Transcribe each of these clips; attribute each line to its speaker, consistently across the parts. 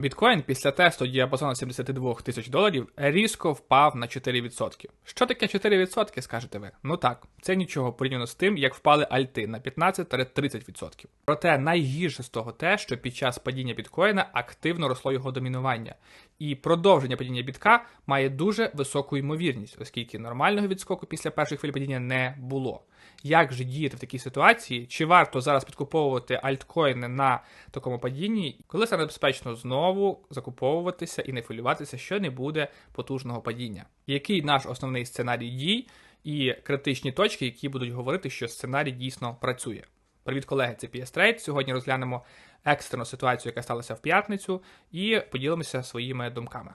Speaker 1: Біткоін після тесту діапазону 72 тисяч доларів різко впав на 4%. Що таке 4%, скажете ви? Ну так, це нічого порівняно з тим, як впали альти на 15-30%. Проте найгірше з того те, що під час падіння біткоїна активно росло його домінування. І продовження падіння бітка має дуже високу ймовірність, оскільки нормального відскоку після першої хвилі падіння не було. Як же діяти в такій ситуації? Чи варто зараз підкуповувати альткоїни на такому падінні, коли саме безпечно знову закуповуватися і не хвилюватися, що не буде потужного падіння? Який наш основний сценарій дій і критичні точки, які будуть говорити, що сценарій дійсно працює? Привіт, колеги, це PS Trade. Сьогодні розглянемо екстрену ситуацію, яка сталася в п'ятницю, і поділимося своїми думками.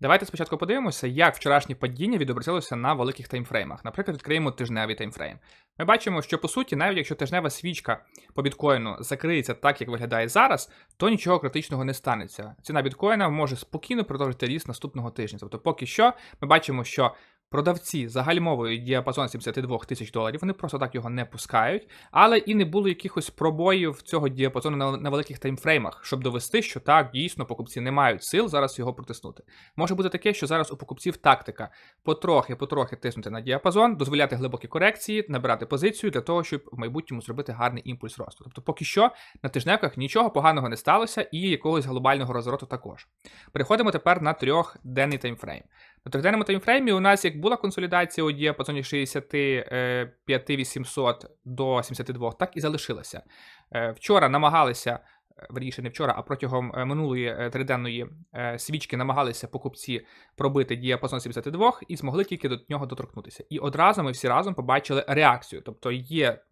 Speaker 1: Давайте спочатку подивимося, як вчорашнє падіння відобразилося на великих таймфреймах. Наприклад, відкриємо тижневий таймфрейм. Ми бачимо, що по суті, навіть якщо тижнева свічка по біткоїну закриється так, як виглядає зараз, то нічого критичного не станеться. Ціна біткоїна може спокійно продовжити ріст наступного тижня. Тобто, поки що, ми бачимо, що продавці загальмовують діапазон 72 тисяч доларів, вони просто так його не пускають, але і не було якихось пробоїв цього діапазону на, на великих таймфреймах, щоб довести, що так, дійсно, покупці не мають сил зараз його протиснути. Може бути таке, що зараз у покупців тактика потрохи-потрохи тиснути на діапазон, дозволяти глибокі корекції, набирати позицію для того, щоб в майбутньому зробити гарний імпульс росту. Тобто, поки що на тижневках нічого поганого не сталося, і якогось глобального розвороту також. Переходимо тепер на трьохденний таймфрейм. На трьохденному таймфреймі у нас як була консолідація у діапазоні 65 800 до 72, так і залишилася. Е, Вчора намагалися, е, верніше не вчора, а протягом е, минулої е, триденної е, свічки намагалися покупці пробити діапазон 72 і змогли тільки до нього доторкнутися. І одразу ми всі разом побачили реакцію. Тобто є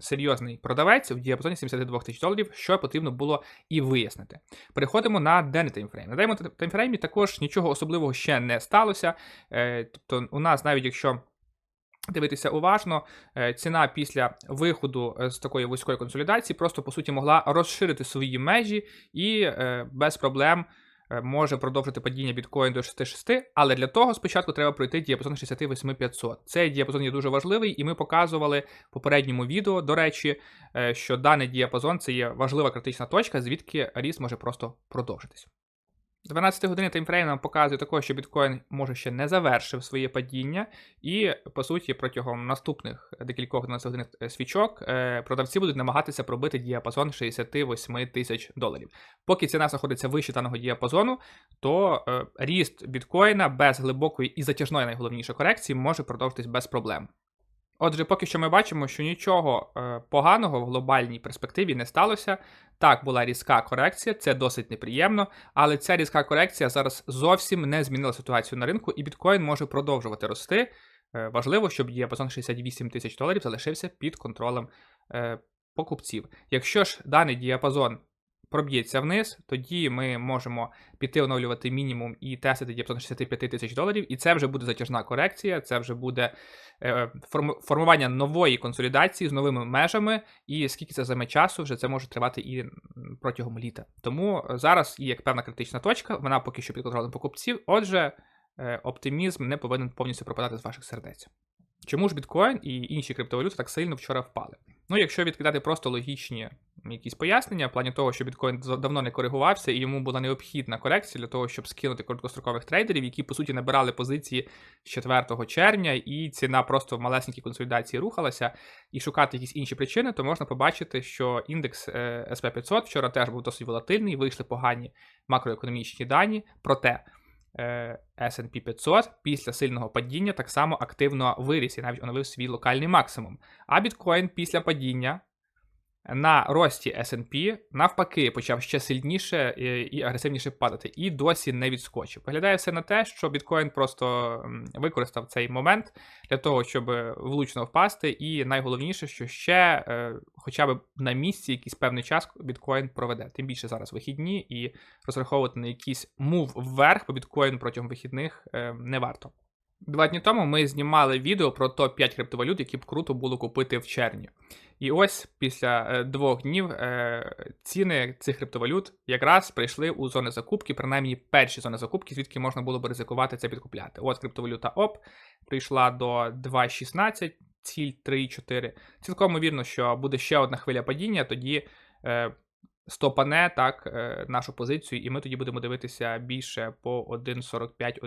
Speaker 1: серйозний продавець в діапазоні 72 тисяч доларів, що потрібно було і вияснити. Переходимо на денний таймфрейм. На денному таймфреймі також нічого особливого ще не сталося. Тобто, у нас навіть якщо. Дивитися уважно, е, ціна після виходу е, з такої вузької консолідації просто по суті могла розширити свої межі і е, без проблем може продовжити падіння біткоін до 6,6, але для того спочатку треба пройти діапазон 68500. Цей діапазон є дуже важливий, і ми показували в попередньому відео, до речі, що даний діапазон це є важлива критична точка, звідки ріст може просто продовжитись. 12 години таймфрейм нам показує також, що біткоін може ще не завершив своє падіння, і по суті, протягом наступних декількох 12 годин е, свічок е, продавці будуть намагатися пробити діапазон 68 тисяч доларів. Поки ціна знаходиться вище даного діапазону, то е, ріст біткоїна без глибокої і затяжної найголовніше корекції може продовжитись без проблем. Отже, поки що ми бачимо, що нічого е, поганого в глобальній перспективі не сталося. Так, була різка корекція, це досить неприємно, але ця різка корекція зараз зовсім не змінила ситуацію на ринку, і біткоін може продовжувати рости. Е, важливо, щоб діапазон 68 тисяч доларів залишився під контролем е, покупців. Якщо ж даний діапазон проб'ється вниз, тоді ми можемо піти оновлювати мінімум і тестити діапазон 65 тисяч доларів, і це вже буде затяжна корекція, це вже буде е, форму- формування нової консолідації з новими межами, і скільки це займе часу, вже це може тривати і протягом літа. Тому е, зараз є як певна критична точка, вона поки що під контролем покупців. Отже, е, оптимізм не повинен повністю пропадати з ваших сердець. Чому ж біткоін і інші криптовалюти так сильно вчора впали? Ну, якщо відкидати просто логічні якісь пояснення, в плані того, що біткоін давно не коригувався, і йому була необхідна корекція для того, щоб скинути короткострокових трейдерів, які по суті набирали позиції з 4 червня, і ціна просто в малесенькій консолідації рухалася, і шукати якісь інші причини, то можна побачити, що індекс е, SP500 вчора теж був досить волатильний, вийшли погані макроекономічні дані, проте. е, S&P 500 після сильного падіння так само активно виріс і навіть оновив свій локальний максимум. А біткоін після падіння на рості S&P навпаки почав ще сильніше і, і агресивніше падати, і досі не відскочив. Виглядає все на те, що біткоін просто використав цей момент для того, щоб е, влучно впасти. І найголовніше, що ще е, хоча б на місці якийсь певний час біткоін проведе. Тим більше зараз вихідні, і розраховувати на якийсь мув вверх по біткоїну протягом вихідних е, не варто. Два дні тому ми знімали відео про топ-5 криптовалют, які б круто було купити в червні. І ось після е, двох днів е, ціни цих криптовалют якраз прийшли у зони закупки, принаймні перші зони закупки, звідки можна було б ризикувати це підкупляти. От криптовалюта ОП прийшла до 2,16, ціль 3,4. Цілком ймовірно, що буде ще одна хвиля падіння, тоді. Е, стопане так, е, нашу позицію, і ми тоді будемо дивитися більше по 1.45,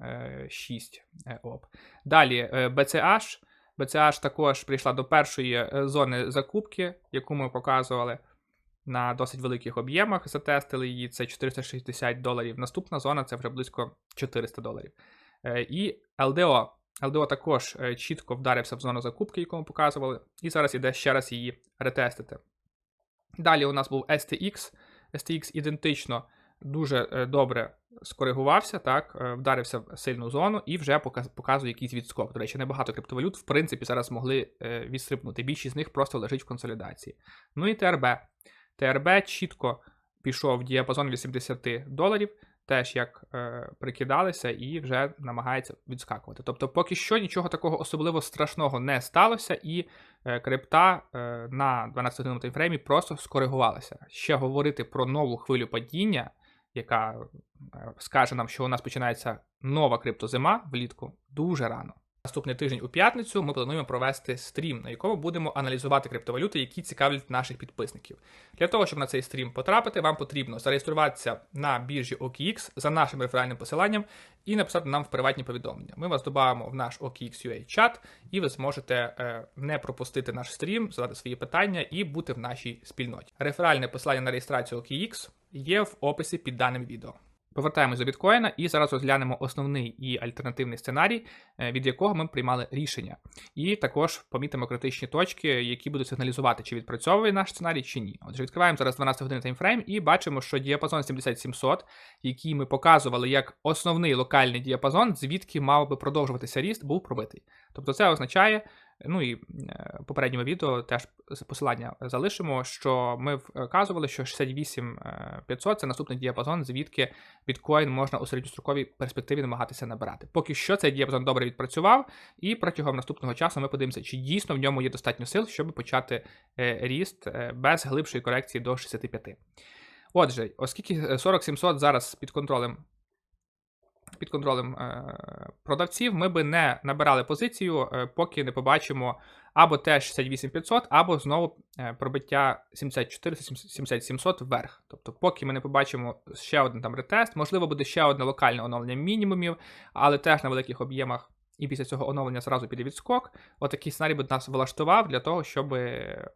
Speaker 1: 1.6 е, ОП. Далі е, BCH. BCH також прийшла до першої е, зони закупки, яку ми показували на досить великих об'ємах. Затестили її, це 460 доларів. Наступна зона це вже близько 400 доларів. Е, І LDO. LDO також е, чітко вдарився в зону закупки, яку ми показували, і зараз іде ще раз її ретестити. Dалі у нас був STX. STX ідентично дуже е, добре скоригувався, так, е, вдарився в сильну зону і вже показує якийсь відскок. До речі, небагато криптовалют, в принципі, зараз могли е, відстрибнути. Більшість з них просто лежить в консолідації. Ну і ТРБ. ТРБ чітко пішов в діапазон 80 доларів, теж як е, прикидалися, і вже намагається відскакувати. Тобто, поки що нічого такого особливо страшного не сталося, і е, крипта е, на 12 годинному таймфреймі просто скоригувалася. Ще говорити про нову хвилю падіння, яка е, скаже нам, що у нас починається нова криптозима влітку, дуже рано. Наступний тиждень у п'ятницю ми плануємо провести стрім, на якому будемо аналізувати криптовалюти, які цікавлять наших підписників. Для того, щоб на цей стрім потрапити, вам потрібно зареєструватися на біржі OKX за нашим реферальним посиланням і написати нам в приватні повідомлення. Ми вас додамо в наш OKX.ua чат, і ви зможете е, не пропустити наш стрім, задати свої питання і бути в нашій спільноті. Реферальне посилання на реєстрацію OKX є в описі під даним відео. Повертаємось до біткоїна і зараз розглянемо основний і альтернативний сценарій, е, від якого ми приймали рішення. І також помітимо критичні точки, які будуть сигналізувати, чи відпрацьовує наш сценарій, чи ні. Отже, відкриваємо зараз 12 годин таймфрейм і бачимо, що діапазон 7700, який ми показували як основний локальний діапазон, звідки мав би продовжуватися ріст, був пробитий. Тобто це означає. Ну і е, попередньому відео теж посилання залишимо, що ми вказували, що 68500 це наступний діапазон, звідки біткоін можна у середньостроковій перспективі намагатися набирати. Поки що цей діапазон добре відпрацював, і протягом наступного часу ми подивимося, чи дійсно в ньому є достатньо сил, щоб почати е, ріст е, без глибшої корекції до 65. Отже, оскільки 4700 зараз під контролем. Під контролем е, продавців ми би не набирали позицію, е, поки не побачимо або теж 68500, або знову е, пробиття 74-7700 вверх. Тобто, поки ми не побачимо ще один там ретест, можливо, буде ще одне локальне оновлення мінімумів, але теж на великих об'ємах. І після цього оновлення зразу піде відскок. Отакий сценарій би нас влаштував для того, щоб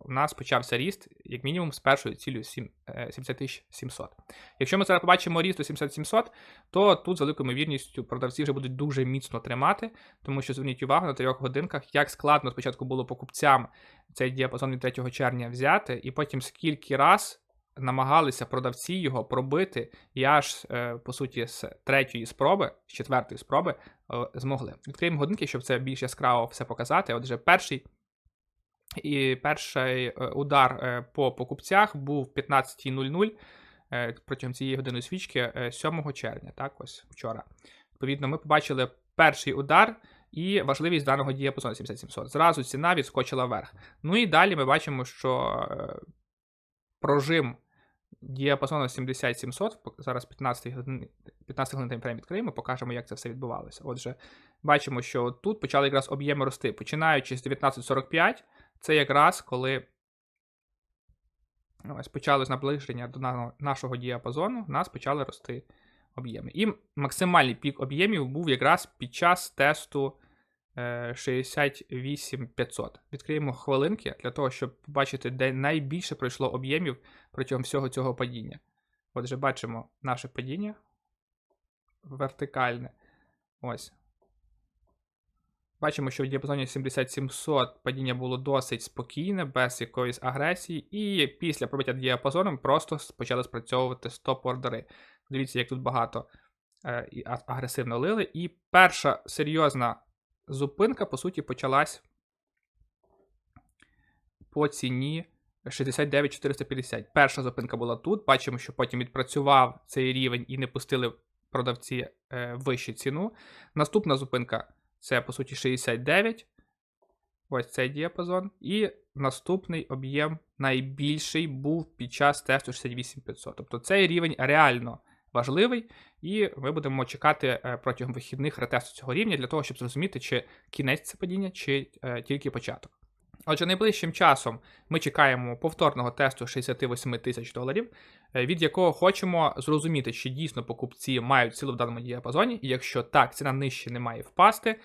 Speaker 1: у нас почався ріст, як мінімум, з першою цілею 7, е, 70700. Якщо ми зараз побачимо ріст до 7700, то тут з великою ймовірністю продавці вже будуть дуже міцно тримати, тому що зверніть увагу на трьох годинках, як складно спочатку було покупцям цей діапазон від 3 червня взяти, і потім скільки раз намагалися продавці його пробити, і аж е, по суті з третьої спроби, з четвертої спроби е, змогли. Відкриємо годинки, щоб це більш яскраво все показати. Отже, перший. І перший е, удар по покупцях був 15.00 е, протягом цієї години свічки е, 7 червня, так ось вчора. Відповідно, ми побачили перший удар і важливість даного діапазону 7700. Зразу ціна відскочила вверх. Ну і далі ми бачимо, що прожим діапазону 7700, зараз 15 годин 15 таймфрейм відкриємо, покажемо, як це все відбувалося. Отже, бачимо, що тут почали якраз об'єми рости. Починаючи з 1945, це якраз коли ось почалось наближення до нашого діапазону, в нас почали рости об'єми. І максимальний пік об'ємів був якраз під час тесту 68500. Відкриємо хвилинки для того, щоб побачити, де найбільше пройшло об'ємів протягом всього цього падіння. Отже, бачимо наше падіння вертикальне. Ось. Бачимо, що в діапазоні 7700 падіння було досить спокійне, без якоїсь агресії, і після пробиття діапазоном просто почали спрацьовувати стоп-ордери. Дивіться, як тут багато е, агресивно лили. І перша серйозна зупинка, по суті, почалась по ціні 69450. Перша зупинка була тут. Бачимо, що потім відпрацював цей рівень і не пустили продавці е, вищу ціну. Наступна зупинка це, по суті, 69. Ось цей діапазон. І наступний об'єм найбільший був під час тесту 68500. Тобто цей рівень реально важливий, і ми будемо чекати е, протягом вихідних ретесту цього рівня для того, щоб зрозуміти, чи кінець це падіння, чи е, тільки початок. Отже, найближчим часом ми чекаємо повторного тесту 68 тисяч доларів, е, від якого хочемо зрозуміти, чи дійсно покупці мають силу в даному діапазоні, і якщо так, ціна нижче не має впасти,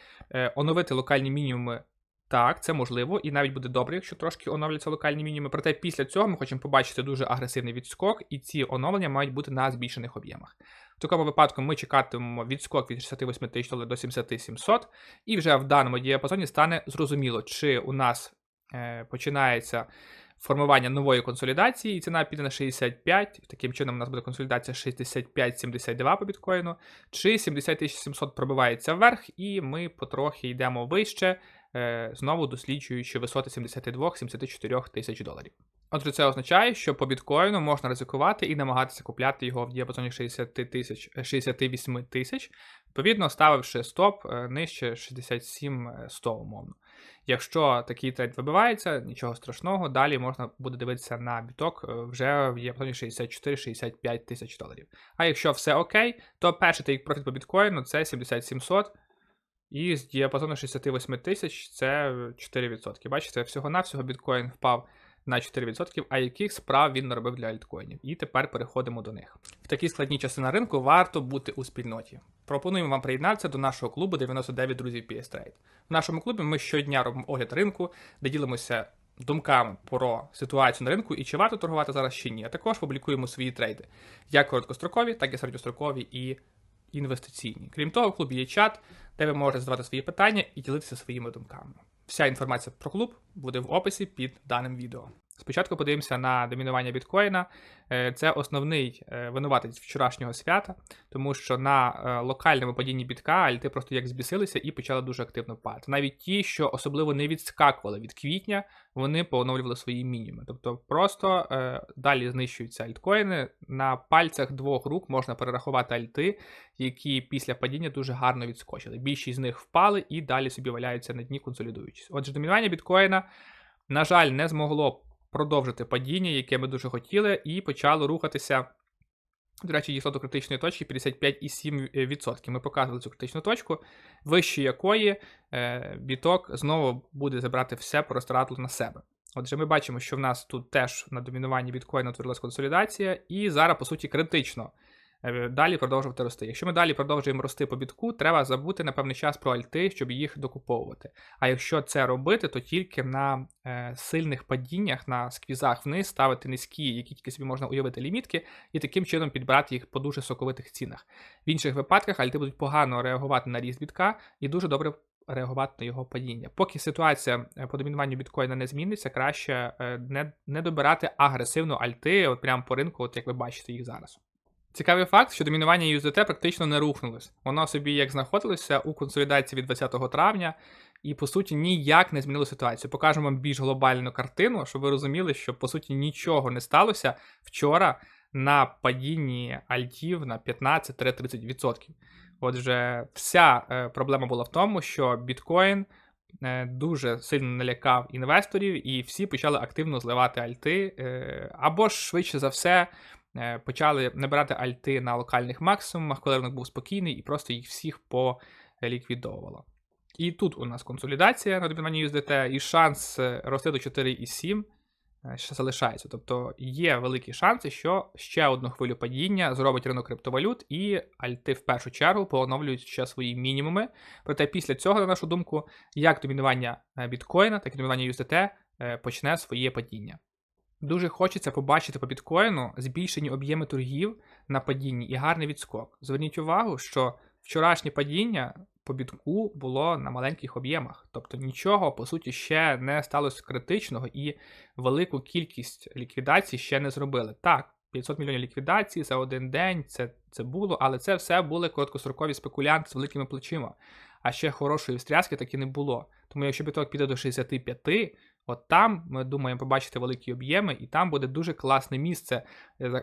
Speaker 1: оновити локальні мінімуми. Так, це можливо, і навіть буде добре, якщо трошки оновляться локальні мінімуми. Проте після цього ми хочемо побачити дуже агресивний відскок, і ці оновлення мають бути на збільшених об'ємах. В такому випадку ми чекатимемо відскок від 68 тисяч до 7700, і вже в даному діапазоні стане зрозуміло, чи у нас е, починається формування нової консолідації, і ціна піде на 65. Таким чином, у нас буде консолідація 65-72 по біткоїну, чи 70700 пробивається вверх, і ми потрохи йдемо вище, знову досліджуючи висоти 72-74 тисяч доларів. Отже, це означає, що по біткоїну можна ризикувати і намагатися купляти його в діапазоні 60 тисяч, 68 тисяч, відповідно, ставивши стоп е, нижче 67 100 умовно. Якщо такий тренд вибивається, нічого страшного, далі можна буде дивитися на біток е, вже в діапазоні 64-65 тисяч доларів. А якщо все окей, то перший тейк профіт по біткоїну це 7700. І з діапазону 68 тисяч це 4%. Бачите, всього-навсього біткоін впав на 4%, а яких справ він наробив для альткоїнів. І тепер переходимо до них. В такі складні часи на ринку варто бути у спільноті. Пропонуємо вам приєднатися до нашого клубу 99 друзів PS Trade. В нашому клубі ми щодня робимо огляд ринку, де ділимося думками про ситуацію на ринку і чи варто торгувати зараз чи ні. А також публікуємо свої трейди, як короткострокові, так і середньострокові і інвестиційні. Крім того, в клубі є чат, де ви можете задавати свої питання і ділитися своїми думками. Вся інформація про клуб буде в описі під даним відео. Спочатку подивимося на домінування біткоїна. Е, Це основний е, винуватець вчорашнього свята, тому що на е, локальному падінні бітка альти просто як збісилися і почали дуже активно падати. Навіть ті, що особливо не відскакували від квітня, вони пооновлювали свої мінімуми. Тобто просто далі знищуються альткоїни. На пальцях двох рук можна перерахувати альти, які після падіння дуже гарно відскочили. Більшість з них впали і далі собі валяються на дні, консолідуючись. Отже, домінування біткоїна, на жаль, не змогло продовжити падіння, яке ми дуже хотіли, і почало рухатися. До речі, дійшло до критичної точки 55,7%. Ми показували цю критичну точку, вище якої е, біток знову буде забрати все простратло на себе. Отже, ми бачимо, що в нас тут теж на домінуванні біткоїна утворилась консолідація, і зараз, по суті, критично Е, далі продовжувати рости. Якщо ми далі продовжуємо рости по бітку, треба забути на певний час про альти, щоб їх докуповувати. А якщо це робити, то тільки на е, сильних падіннях, на сквізах вниз ставити низькі, які тільки собі можна уявити лімітки, і таким чином підбирати їх по дуже соковитих цінах. В інших випадках альти будуть погано реагувати на ріст бітка і дуже добре. Реагувати на його падіння. Поки ситуація е, по домінуванню біткоїна не зміниться, краще е, не не добирати агресивно альти, от прямо по ринку, от як ви бачите їх зараз. Цікавий факт, що домінування USDT практично не рухнулось. Воно собі як знаходилося у консолідації від 20 травня, і по суті ніяк не змінило ситуацію. Покажемо вам більш глобальну картину, щоб ви розуміли, що по суті нічого не сталося вчора на падінні альтів на 15-30%. Отже, вся е, проблема була в тому, що біткоін е, дуже сильно налякав інвесторів, і всі почали активно зливати альти, е, або ж швидше за все. Е, почали набирати альти на локальних максимумах, коли ринок був спокійний, і просто їх всіх поліквідовувало. І тут у нас консолідація на домінуванні USDT, і шанс е, рости до 4,7 е, ще залишається. Тобто є великі шанси, що ще одну хвилю падіння зробить ринок криптовалют, і альти в першу чергу пооновлюють ще свої мінімуми. Проте після цього, на нашу думку, як домінування біткоїна, так і домінування USDT почне своє падіння. Дуже хочеться побачити по біткоїну збільшені об'єми торгів на падінні і гарний відскок. Зверніть увагу, що вчорашнє падіння по бітку було на маленьких об'ємах, тобто нічого, по суті, ще не сталося критичного і велику кількість ліквідацій ще не зробили. Так, 500 мільйонів ліквідацій за один день це це було, але це все були короткострокові спекулянти з великими плечима. А ще хорошої встряски таки не було. Тому якщо біток піде до 65, От там ми думаємо побачити великі об'єми, і там буде дуже класне місце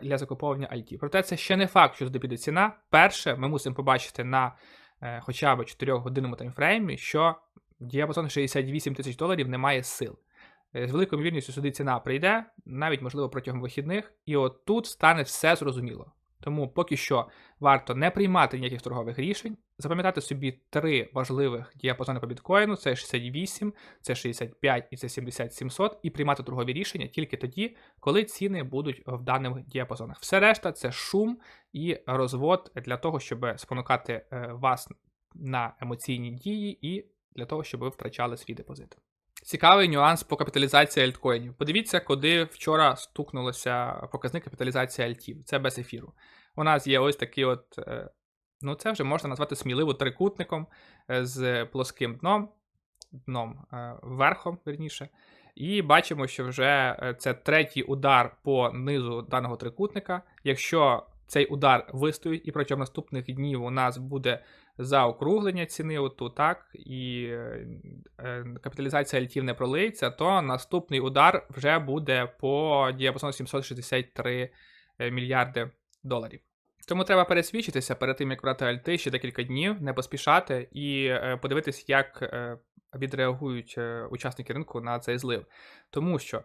Speaker 1: для закуповування альтів. Проте це ще не факт, що туди піде ціна. Перше, ми мусимо побачити на е, хоча б 4 годинному таймфреймі, що діапазон 68 тисяч доларів не має сил. Е, з великою ймовірністю сюди ціна прийде, навіть, можливо, протягом вихідних, і от тут стане все зрозуміло. Тому поки що варто не приймати ніяких торгових рішень, запам'ятати собі три важливих діапазони по біткоїну: це 68, це 65 і це 7700, і приймати торгові рішення тільки тоді, коли ціни будуть в даних діапазонах. Все решта це шум і розвод для того, щоб спонукати е, вас на емоційні дії і для того, щоб ви втрачали свій депозит. Цікавий нюанс по капіталізації альткоїнів. Подивіться, куди вчора стукнулося показник капіталізації альтів. Це без ефіру. У нас є ось такий от, е, ну це вже можна назвати сміливо трикутником е, з плоским дном, дном е, верхом, верніше. І бачимо, що вже це третій удар по низу даного трикутника. Якщо цей удар вистоїть, і протягом наступних днів у нас буде заокруглення ціни, отут, так, і е, капіталізація альтів не пролиється, то наступний удар вже буде по діапазону 763 е, мільярди доларів. Тому треба пересвідчитися перед тим, як брати альти ще декілька днів, не поспішати і е, подивитись, як відреагують учасники ринку на цей злив. Тому що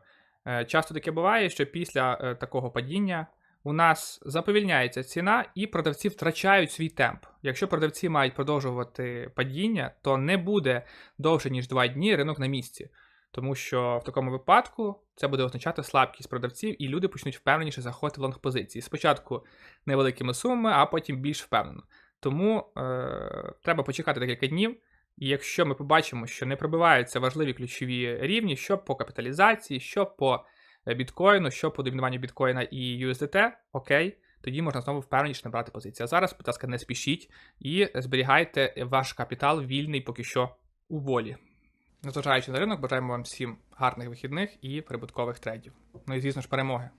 Speaker 1: часто таке буває, що після такого падіння у нас заповільняється ціна, і продавці втрачають свій темп. Якщо продавці мають продовжувати падіння, то не буде довше ніж 2 дні ринок на місці. Тому що в такому випадку це буде означати слабкість продавців, і люди почнуть впевненіше заходити в лонг позиції. Спочатку невеликими сумами, а потім більш впевнено. Тому е, треба почекати декілька днів. І якщо ми побачимо, що не пробиваються важливі ключові рівні, що по капіталізації, що по біткоїну, що по домінуванню біткоїна і USDT, окей, тоді можна знову впевненіше набрати позиції. А зараз, будь ласка, не спішіть і зберігайте ваш капітал вільний поки що у волі. Незважаючи на ринок, бажаємо вам всім гарних вихідних і прибуткових трейдів. Ну і звісно ж, перемоги.